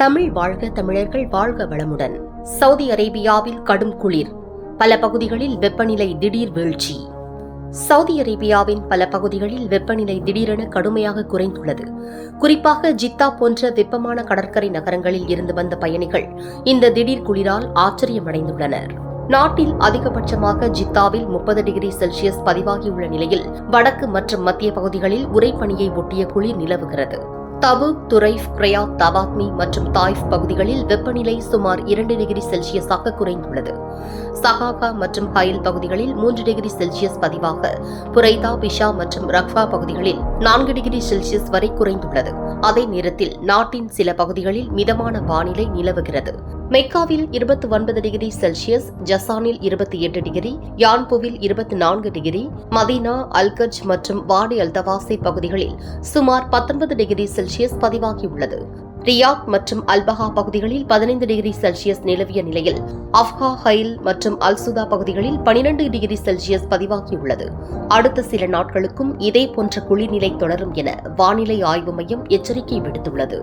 தமிழ் வாழ்க தமிழர்கள் வாழ்க வளமுடன். சவுதி அரேபியாவில் கடும் குளிர் பல பகுதிகளில் வெப்பநிலை திடீர் வீழ்ச்சி. சவுதி அரேபியாவின் பல பகுதிகளில் வெப்பநிலை திடீரென கடுமையாக குறைந்துள்ளது. குறிப்பாக ஜித்தா போன்ற வெப்பமான கடற்கரை நகரங்களில் இருந்து வந்த பயணிகள் இந்த திடீர் குளிரால் ஆச்சரியமடைந்துள்ளனர். நாட்டில் அதிகபட்சமாக ஜித்தாவில் முப்பது டிகிரி செல்சியஸ் பதிவாகியுள்ள நிலையில் வடக்கு மற்றும் மத்திய பகுதிகளில் உறைபனியை ஒட்டிய குளிர் நிலவுகிறது. தபூக் துரைஃப் கிரயா தவாத்மி மற்றும் தாய்ஃப் பகுதிகளில் வெப்பநிலை சுமார் இரண்டு டிகிரி செல்சியஸாக குறைந்துள்ளது. சஹாகா மற்றும் ஹயல் பகுதிகளில் மூன்று டிகிரி செல்சியஸ் பதிவாக புரைதா பிஷா மற்றும் ரக்ஃபா பகுதிகளில் நான்கு டிகிரி செல்சியஸ் வரை குறைந்துள்ளது. அதே நேரத்தில் நாட்டின் சில பகுதிகளில் மிதமான வானிலை நிலவுகிறது. மெக்காவில் இருபத்தி ஒன்பது டிகிரி செல்சியஸ் ஜசானில் இருபத்தி எட்டு டிகிரி யான்புவில் இருபத்தி நான்கு டிகிரி மதீனா அல்கஜ் மற்றும் வாடி அல்தவாசி பகுதிகளில் சுமார் பத்தொன்பது டிகிரி செல்சியஸ் பதிவாகியுள்ளது. ரியாக் மற்றும் அல்பஹா பகுதிகளில் பதினைந்து டிகிரி செல்சியஸ் நிலவிய நிலையில் அப்ஹா ஹைல் மற்றும் அல்சுதா பகுதிகளில் பனிரெண்டு டிகிரி செல்சியஸ் பதிவாகியுள்ளது. அடுத்த சில நாட்களுக்கும் இதே போன்ற குளிர்நிலை தொடரும் என வானிலை ஆய்வு மையம் எச்சரிக்கை விடுத்துள்ளது.